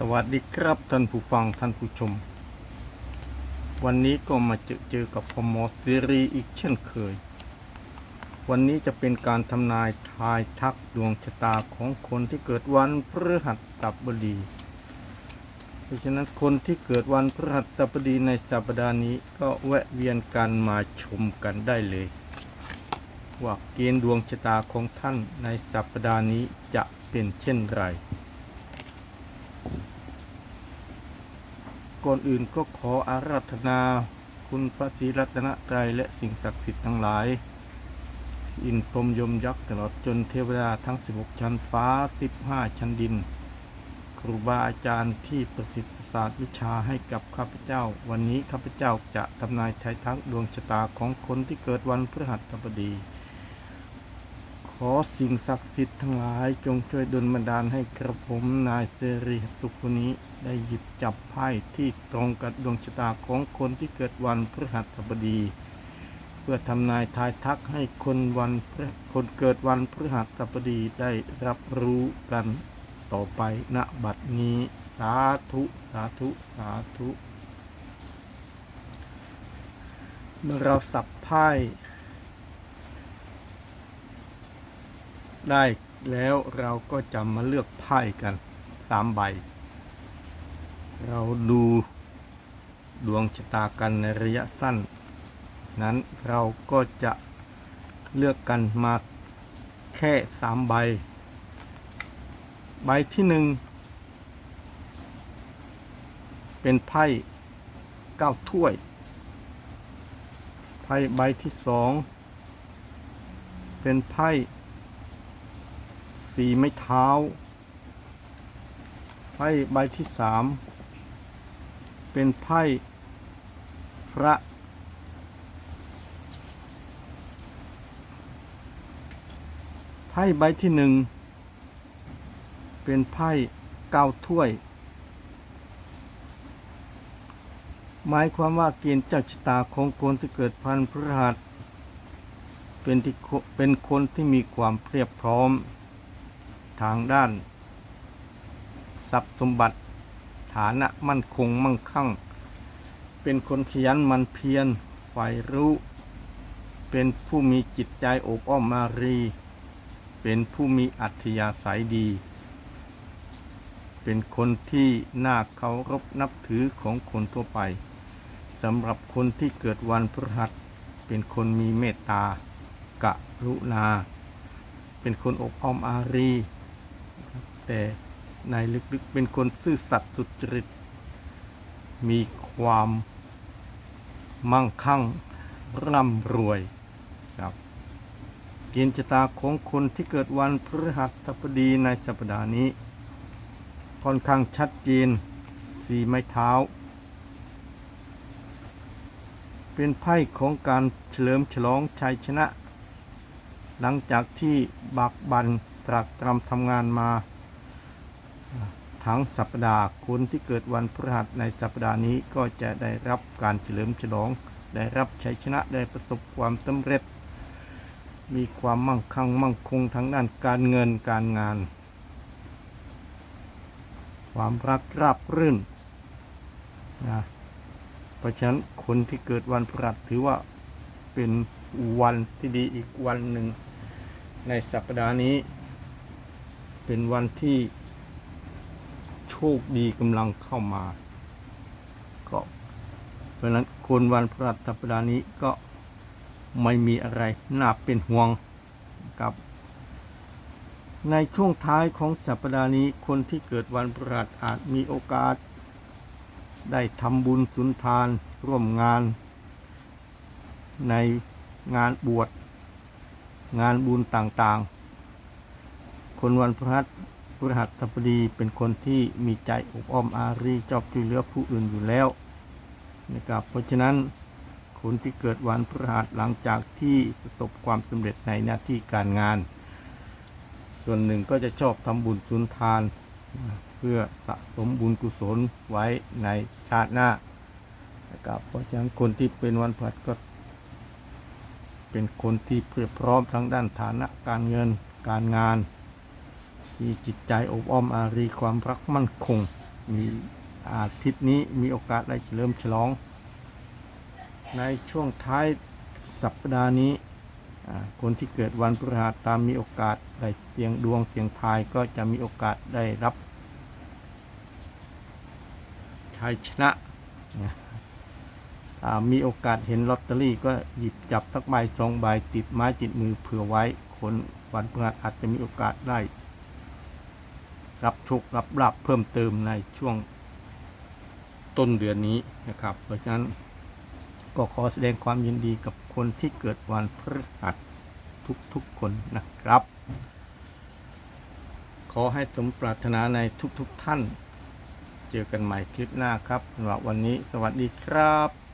สวัสดีครับท่านผู้ฟังท่านผู้ชม วันนี้ก็มาเจอเจอกับพมอซีรีอีกเช่นเคย วันนี้จะเป็นการทำนายทายทักดวงชะตาของคนที่เกิดวันพฤหัสบดีเพราะฉะนั้นคนที่เกิดวันพฤหัสบดีในสัปดาห์นี้ก็แวะเวียนกันมาชมกันได้เลย ว่าเกณฑ์ดวงชะตาของท่านในสัปดาห์นี้จะเป็นเช่นไร ก่อนอื่นก็ขออาราธนา คุณพระศรีรัตนตรัยและสิ่งศักดิ์สิทธิ์ทั้งหลาย อินพรมยมยักษ์ตลอดจนเทวดาทั้ง 16 ชั้นฟ้า 15 ชั้นดิน ครูบาอาจารย์ที่ประสิทธิ์ศาสตร์วิชาให้กับข้าพเจ้า วันนี้ข้าพเจ้าจะทำนายทายทักดวงชะตาของคนที่เกิดวันพฤหัสบดีขอสิ่งศักดิ์สิทธิ์ทั้งหลายจงช่วยดลบันดาลให้กระผมนายเสรีสุขคนนี้ ได้หยิบจับไพ่ที่ตรงกับดวงชะตาของคนที่เกิดวันพฤหัสบดี เพื่อทำนายทายทักให้คนวันคนเกิดวันพฤหัสบดีได้รับรู้กันต่อไปณบัดนี้ สาธุ สาธุ สาธุ เมื่อเราสับไพ่ได้แล้วเราก็จะมาเลือกไพ่กันสามใบ เราดูดวงชะตากันในระยะสั้น นั้นเราก็จะเลือกกันมาแค่สามใบ ใบที่หนึ่งเป็นไพ่เก้าถ้วย ไพ่ใบที่สองเป็นไพ่สีไม้เท้า ไพ่ใบที่สาม เป็นไพ่พระ ไพ่ใบที่หนึ่ง เป็นไพ่เก้าถ้วย หมายความว่าเกณฑ์เจ้าชะตาของคนที่เกิดพันพฤหัสเป็นที่เป็นคนที่มีความเพียบพร้อม ทางด้าน ทรัพย์สมบัติ ฐานะมั่นคงมั่งคั่ง เป็นคนขยันมันเพียรใฝ่รู้ เป็นผู้มีจิตใจอบอ้อมมารี เป็นผู้มีอัธยาศัยดี เป็นคนที่น่าเคารพนับถือของคนทั่วไปสำหรับคนที่เกิดวันพฤหัส เป็นคนมีเมตตากะรุณา เป็นคนอบอ้อมอารี แต่ ในลึกๆ เป็นคนซื่อสัตย์สุจริต มีความมั่งคั่งร่ำรวยครับเกณฑ์ชะตาของคนที่เกิดวันพฤหัสบดีในสัปดาห์นี้ ค่อนข้างชัดเจนสีไม้เท้า เป็นไพ่ของการเฉลิมฉลองชัยชนะ หลังจากที่บักบันตรากตรำทำงานมา ทั้งสัปดาห์คนที่เกิดวันพฤหัสในสัปดาห์นี้ก็จะได้รับการเฉลิมฉลอง ได้รับชัยชนะได้ประสบความสำเร็จ มีความมั่งคั่งมั่งคงทางด้านการเงินการงาน ความรักราบรื่นนะเพราะฉะนั้นคนที่เกิดวันพฤหัสถือว่าเป็นวันที่ดีอีกวันหนึ่ง ในสัปดาห์นี้ เป็นวันที่ ชคดีกำลังเข้ามา ก็เพราะนั้นคนวันพฤหัสสัปดานี้ก็ไม่มีอะไรน่าเป็นห่วงกับ ในช่วงท้ายของสัปดาห์นี้คนที่เกิดวันพฤหัสอาจมีโอกาส ได้ทำบุญสุนทานร่วมงาน ในงานบวชงานบุญต่างๆ คนวันพฤหัส พฤหัสบดีเป็นคนที่มีใจอบอ้อมอารีชอบช่วยเหลือผู้อื่นอยู่แล้วนะครับเพราะฉะนั้นคนที่เกิดวันพฤหัสหลังจากที่ประสบความสำเร็จในหน้าที่การงาน ส่วนหนึ่งก็จะชอบทำบุญสุนทาน เพื่อสะสมบุญกุศลไว้ในชาติหน้านะครับเพราะฉะนั้นคนที่เป็นวันพฤหัสก็เป็นคนที่เพียบพร้อมทั้งด้านฐานะการเงินการงาน มีจิตใจอบอ้อมอารีความรักมั่นคง มีอาทิตย์นี้มีโอกาสได้เฉลิมฉลอง ในช่วงท้ายสัปดาห์นี้ คนที่เกิดวันพฤหัสตามมีโอกาสได้เสียงดวงเสียงทายก็จะมีโอกาสได้รับชัยชนะมีโอกาสเห็นลอตเตอรี่ก็หยิบจับสักใบสองใบติดไม้ติดมือเผื่อไว้ คนวันพฤหัสอาจจะมีโอกาสได้ รับโชครับลาบเพิ่มเติมในช่วงต้นเดือนนี้นะครับ เพราะฉะนั้นก็ขอแสดงความยินดีกับคนที่เกิดวันพฤหัสทุกๆคนนะครับ ขอให้สมปรารถนาในทุกๆท่าน เจอกันใหม่คลิปหน้าครับสำหรับวันนี้สวัสดีครับ